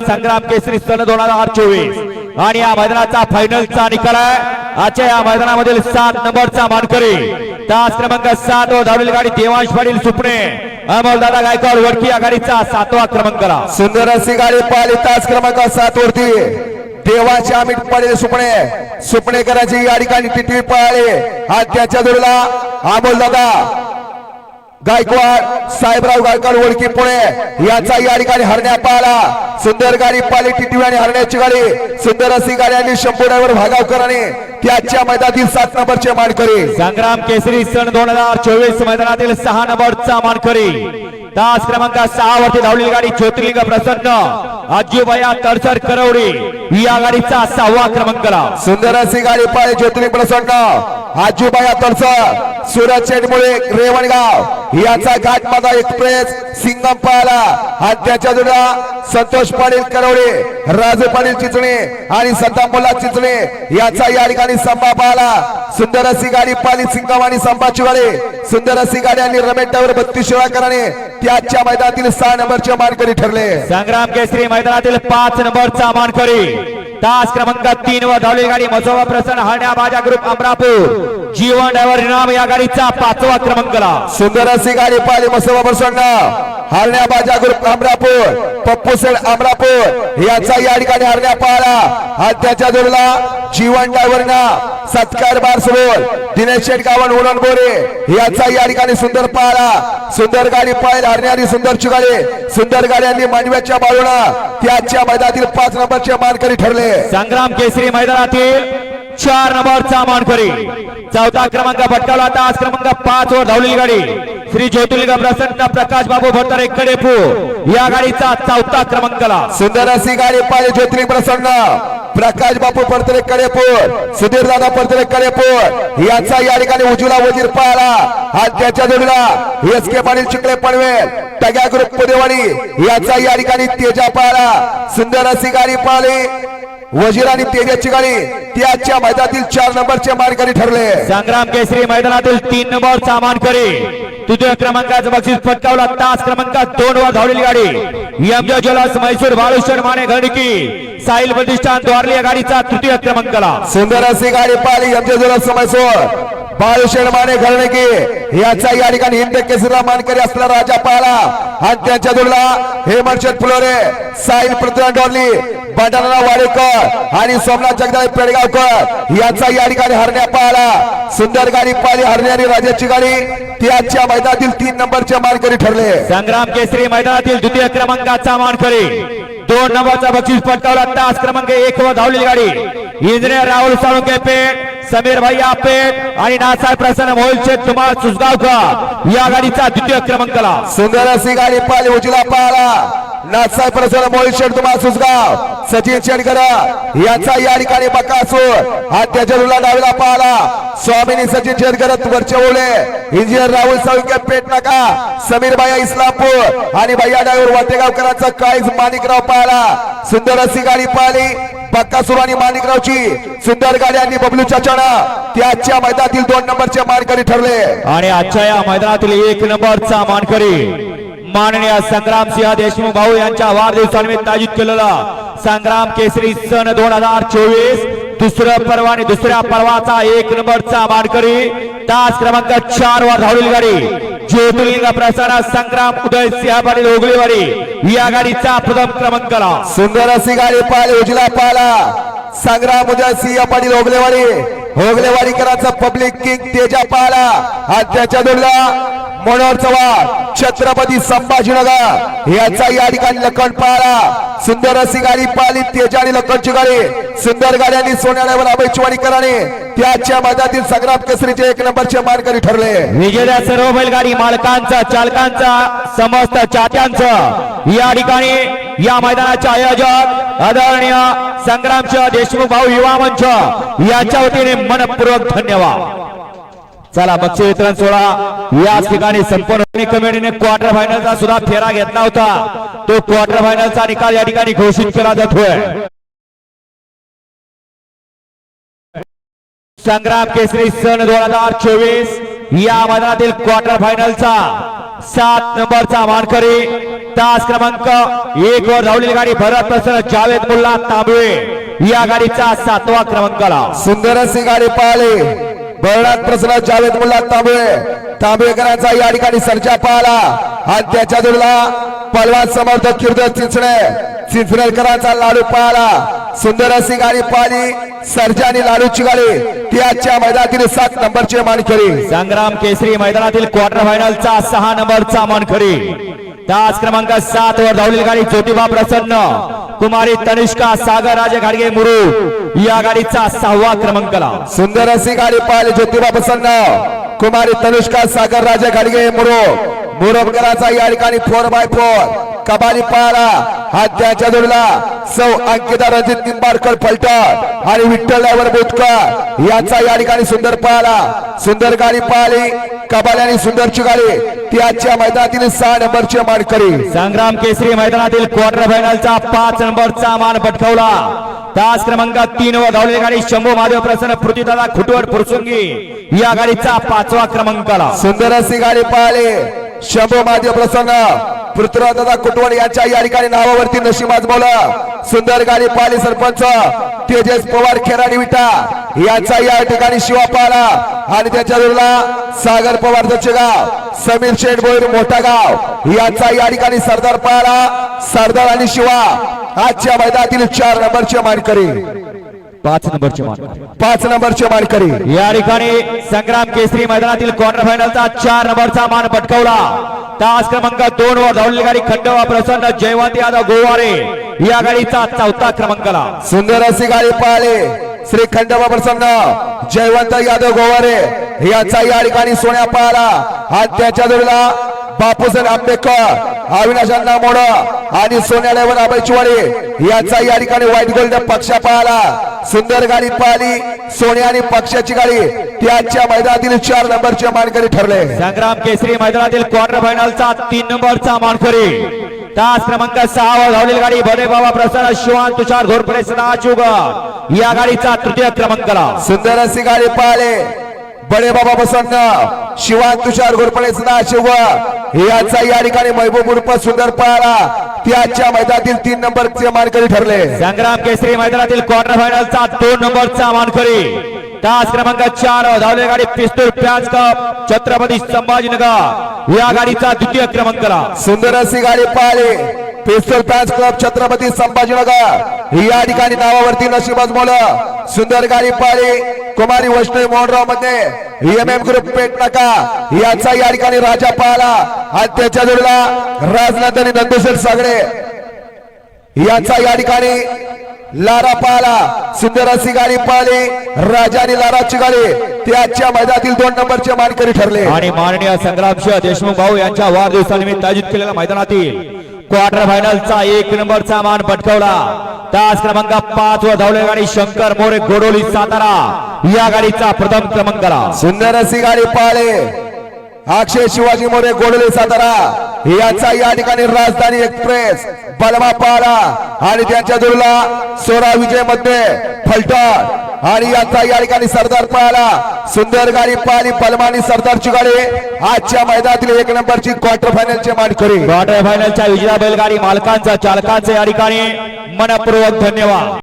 संग्राम केसरी सन दोन हजार चोवीस. आणि या मैदानाचा फायनलचा निकाल आहे. आजच्या या मैदानामधील सात नंबरचा मानकरी. तास क्रमांक सात व धावलेली गाडी देवांश पाटील सुपणे. अमोलदादा गायकवाड वडकी आघाडीचा सातवा क्रमांक सुंदर अशी गाडी पाहिली तास क्रमांक सात वरती. देवाचे अमित पाटील सुपणे. सुपणेकरांची या ठिकाणी टिटवी पळाली. हा त्याच्या जोडीला अमोल दादा गायकवाड साहेबराव गायकवाड ओळखी पुणे. याचा या ठिकाणी हरण्या पाहिला सुंदर गाडी पाहिली टिटवी आणि हरण्याची गाडी. सुंदर अशी गाडी आणि शंभू ड्रायव्हर भागावकरांनी. त्याच्या मैदानातील सात नंबरचे मानकरी. संग्राम केसरी सन दोन हजार चोवीस मैदानातील सहा नंबरचा मानकरी. तास क्रमांक सहा वरती धावलेली गाडी ज्योतिर्लिंग प्रसन्न. आजीबाया तडसर करवडी. या गाडीचा सहावा क्रमांकाला. सुंदर अशी गाडी पाहिली ज्योतिर्लिंग प्रसन्न. आजूबाया तडस सुरत चेटमुळे रेवणगाव. याचा घाटमाता एक्सप्रेस सिंगम पाहिला आणि त्याच्या जोडा संतोष पाटील करवडे राजू पाटील चिचणे आणि सद्दाम चिचणे. याचा या ठिकाणी संभा पाहिला. सुंदर अशी गाडी पाली सिंगम आणि संभा चिवाडे सुंदर अशी गाडी आणि रमेश टावर बत्तीस शिवाकराने त्याच्या मैदानातील सहा नंबरचे मानकरी ठरले. संग्राम केसरी मैदानातील पाच नंबरचा मानकरी. तास क्रमांक तीन वर धावली गाडी मसोबा प्रसन्न हरण्या बाजा ग्रुप अमरापूर. जीवन ड्रायव्हर इनाम या गाडीचा पाचवा क्रमांकाला. सुंदर अशी गाडी पाहिली मसोबा प्रसन्न. हरण्या बाजा ग्रुप अमरापूर पप्पू सेड अमरापूर याचा या ठिकाणी हरण्या पाहिला हा त्याच्या जोडला जीवन डायव्हरना सत्कार बारसोल दिनेश शेठ गावन उडण बोरे याचा या ठिकाणी सुंदर पाहिला सुंदर गाडी पाहिली हरण्यारी सुंदर गाडी सुंदर गाड्यांनी मांडव्याच्या बाजूला त्याच्या मैदानातील पाच नंबरचे मानकरी ठरले. संग्राम केसरी मैदानातील चार नंबरचा मानकरी. चौथा क्रमांक पटकावला. आज क्रमांक पाच वर धावलेली गाडी. श्री ज्योतिर्लिंग प्रसन्न प्रकाश बाबू भोतरे कडेपू. या गाडीचा चौथा क्रमांकाला सुंदर अशी गाडी पाहिली ज्योतिर्लिंग प्रसन्न. प्रकाश बापू पडतरे कडेपूर. सुधीर दादा पडतरे कडेपूर. याचा या ठिकाणी उजूला वजीर पाहिला. हा त्याच्या जोडीला. S K Patil Chikhale Panvel Tagya group Pudewadi. याचा या ठिकाणी तेजा पाहिला. सुंदर अशी गाडी पाहिली. वजीर आणि तेजाची गाडी. त्याच्या मैदानातील चार नंबरचे मानकरी ठरले. संग्राम केसरी मैदानातील तीन नंबरचा मानकरी तृतीय क्रमांकाचं बक्षीस पटकावला. तास क्रमांक दोन वर धावलेली गाडी. यमजा ज्वेलर्स मैसूर बाळुशर माने घडकी. साहिल प्रतिष्ठान द्वारली या गाडीचा तृतीय क्रमांकाला. सुंदर अशी गाडी पाहिली यमजा जोला मैसूर बाळूशेण माने घरणे याचा या ठिकाणी हिंद केसरीला मानकरी असला राजा पाहिला. आणि त्यांच्या जोडला हेमंत फुलोरे साहिल पृथ्वी डॉर्ली बंडारा वाडेकर आणि सोमनाथ जगदाळे पेडगावकर याचा या ठिकाणी हरण्या पाहिला. सुंदर गाडी पाहिली हरणे राजाची गाडी. त्याच्या मैदानातील तीन नंबरचे मानकरी ठरले. संग्राम केसरी मैदानातील द्वितीय क्रमांकाचा मानकरी. दोन नंबरचा बक्षीस पटकावला. तास क्रमांक एक वर धावलेली गाडी. इंजिनियर राहुल साळुंके पेठ समीर भैया पेठ आणि नासाहेब प्रसन्न मोहिल तुम्हाला सुसगावकर या गाडीचा द्वितीय क्रमांकाला सुंदर अशी गाडी पाहिली उजला पाहिला नाथसाहेब प्रसन्न मोहित शेठ तुम्हाला सुसगाव सचिन शेडकर याचा या ठिकाणी बकासूर. हा त्याच्या रुला डावीला पाहला. स्वामीनी सचिन शेडकर वरचे ओले इंजिनियर राहुल साळुंके पेट नका. समीर भाया इस्लामपूर. आणि भैया डायवर वाटेगावकरांचा काळीज माणिकराव पाहला. सुंदर अशी गाडी पाहिली. बक्कासूर आणि माणिकरावची सुंदर गाडी आणि बबलू ते त्याच्या मैदानातील दोन नंबरचे मानकरी ठरले. आणि आजच्या या मैदानातील एक नंबरचा मानकरी माननीय संग्राम सिंह देशमुख भाऊ यांच्या वाढदिवसानिमित्त आयोजित केलेला संग्राम केसरी सन दोन हजार चोवीस दुसरं पर्व आणि दुसऱ्या पर्वाचा एक नंबरचा मानकरी तास क्रमांक चार वर धावलेली गाडी ज्योतिर्लिंग प्रसारण संग्राम उदय सिंह पाटील ओगलेवाडी या गाडीचा प्रथम क्रमांक सुंदर अशी गाडी पाहिली उजला पाहिला. संग्राम उदय सिंह पाटील ओगलेवाडी ओगलेवाडीकरांचा पब्लिक किंग तेजा पाहिला. हा त्याच्या जोडला मनोहर चव्हाण छत्रपती संभाजीनगर याचा या ठिकाणी लखन पाहिला सुंदर अशी गाडी पाहिली तेजा आणि लखनची गाडी. सुंदर गाड्यांनी सोन्यावर अभयचवाडीकरांनी त्याच्या मधातील संग्राम केसरीचे एक नंबरचे मानकरी ठरले. विजेत्या सर्व बैलगाडी मालकांचा चालकांचा समस्त चात्यांचं या ठिकाणी या मैदानाचे आयोजक आदरणीय संग्रामच्या देशमुख भाऊ युवा मंच यांच्या वतीने मनपूर्वक धन्यवाद. चला बक्षी वितरण सोहळा याच ठिकाणी संपूर्ण कमिटीने क्वार्टर फायनलचा सुद्धा फेरा घेतला होता. तो क्वार्टर फायनलचा निकाल या ठिकाणी घोषित केला जातोय. संग्राम केसरी सन दोन हजार चोवीस या मैदानातील क्वार्टर फायनलचा सात नंबरचा मानकरी तास क्रमांक एक वर धावलेली गाडी भरत प्रसन्न जावेद मुल्ला तांबळे. या गाडीचा सातवा क्रमांकाला. सुंदर अशी गाडी पाहिली बळणात प्रसन्न जावेद मुल्ला तांबळे तांबळेकरांचा या ठिकाणी सर्जा पाहला आणि त्याच्या जोडला पलवान समर्थक किर्दत चिंचणे. चिंचणेकरांचा लाडू पाहला सुंदर अशी गाडी पाहिली. सर्जा आणि लाडूची गाडी. ती आजच्या मैदानातील सात नंबरची मानकरी. संग्राम केसरी मैदानातील क्वार्टर फायनलचा सहा नंबरचा मानकरी. त्याच क्रमांक सात वर धावलेली गाडी ज्योतिबा प्रसन्न. कुमारी तनिष्का सागर राजे घाडगे मुरू. या गाडीचा सहावा क्रमांकाला. सुंदर अशी गाडी पाहिली ज्योतिबा प्रसन्न. कुमारी तनुष्का सागर राजे घाडगे मुरो. मुरबकराचा या ठिकाणी फोर बाय फोर कबाली पाहला हा त्याच्या जोडला सौ अंकिता रणजित निंबाडकर फलटण आणि विठ्ठल डायव्हर बोतकर यांचा या ठिकाणी सुंदर पाहला सुंदर गाडी पाहिली. कबाली आणि सुंदरची गाडी. ती आजच्या मैदानातील सहा नंबरची मानकरी. संग्राम केसरी मैदानातील क्वार्टर फायनलचा पाच नंबरचा मान पटकावला. तास क्रमांक तीन वर धावलेली गाडी शंभू महादेव प्रसन्न पृथ्वीदादा खुटवड फुरसुंगी. या गाडीचा पाचवा क्रमांकाला. सुंदर अशी गाडी पाहिली. शंभू महादेव प्रसन्न पृथ्वीराज कुटवड यांच्या या ठिकाणी नावावरती नशीब आजमावलं सुंदर गाडी पाली सरपंच. तेजस पवार खेराडी विटा. यांचा या ठिकाणी शिवा पाहिला आणि त्याच्या जोडला सागर पवार गाव. समीर शेठ भोईर मोठा गाव. यांचा या ठिकाणी सरदार पाहिला सरदार आणि शिवा. आजच्या मैदानातील चार नंबरचे मानकरी. पाच नंबरचे मान पाच नंबरचे मानकरी. या ठिकाणी संग्राम केसरी मैदानातील क्वार्टर फायनलचा चार नंबरचा मान पटकावला. तास क्रमांक दोन वर धावलेली गाडी खंडवा प्रसन्न जयवंत यादव गोवारे या गाडीचा चौथा क्रमांकाला. सुंदर अशी गाडी पाहिली. श्री खंडोबा प्रसन्न जयवंत यादव गोवारे यांचा या ठिकाणी सोन्या पाहला आणि त्याच्या जोडीला. बापूसन आंबेडकर अविनाश अण्णा मोड आणि सोन्या लेवन आबाईचवाडी यांचा या ठिकाणी व्हाईट गोल्ड पक्ष पाहला सुंदर गाडी पाहिली. सोन्या आणि पक्षाची गाडी ती आजच्या मैदानातील चार नंबरचे मानकरी ठरले. संग्राम केसरी मैदानातील क्वार्टर फायनलचा तीन नंबरचा मानकरी. तास क्रमांक सहा वर धावलेली गाडी बडे बाबा प्रसन्न शिवान तुषार घोरपडे सदाचुग या गाडीचा तृतीय क्रमांकाला. सुंदर अशी गाडी पाहिले. बडे बाबा प्रसन्न शिवान तुषार घोरपडे सदा शिव याचा या ठिकाणी महबूब उर्फ सुंदर पाहला ती आजच्या मैदानातील तीन नंबरचे मानकरी ठरले. संग्राम केसरी मैदानातील क्वार्टर फायनलचा दोन नंबरचा मानकरी. तास क्रमांक चार वर धावलेली गाडी पिस्तूल प्याज कप छत्रपती संभाजीनगर. या गाडीचा द्वितीय क्रमांकाला. सुंदर अशी गाडी पाहिली. पिस्तूल पॅन्स क्लब छत्रपती संभाजीनगर. या ठिकाणी नावावरती नशीब आजमावलं सुंदर गाडी पाहिली. कुमारी वैष्णव मोहनरावमध्ये एम एम ग्रुप पेट नका. याचा या ठिकाणी राजा पाहला. आणि त्याच्या जोडीला राजनाथ आणि नंदुशेठ सागडे. याचा या ठिकाणी लारा पाहला. सुंदराची गाडी पाहिली. राजा आणि लाराची गाडी त्याच्या मैदानातील दोन नंबरचे मानकरी ठरले. आणि माननीय संग्रामसिंह देशमुख भाऊ यांच्या वाढदिवसानिमित्त आयोजित केलेल्या मैदानातील क्वार्टर फायनलचा एक नंबरचा मान पटकवला. तास क्रमांक पाच वर धावले गाडी शंकर मोरे गोडोली सातारा. या गाडीचा प्रथम क्रमांकाला सुंदर अशी गाडी पाहिले अक्षय शिवाजी मोरे गोडोली सातारा. याचा या ठिकाणी राजधानी एक्सप्रेस बलमा पाहला आणि त्यांच्या जोडला सोळा विजयमध्ये फलटण. आणि याचा या ठिकाणी सरदार पळाला. सुंदर गाडी पळाली पलमानी सरदारची गाडी. आजच्या मैदानातील एक नंबरची क्वार्टर फायनलचे मानकरी क्वार्टर फायनलच्या विजया बैलगाडी मालकांचा चालकांचा या ठिकाणी मनपूर्वक धन्यवाद.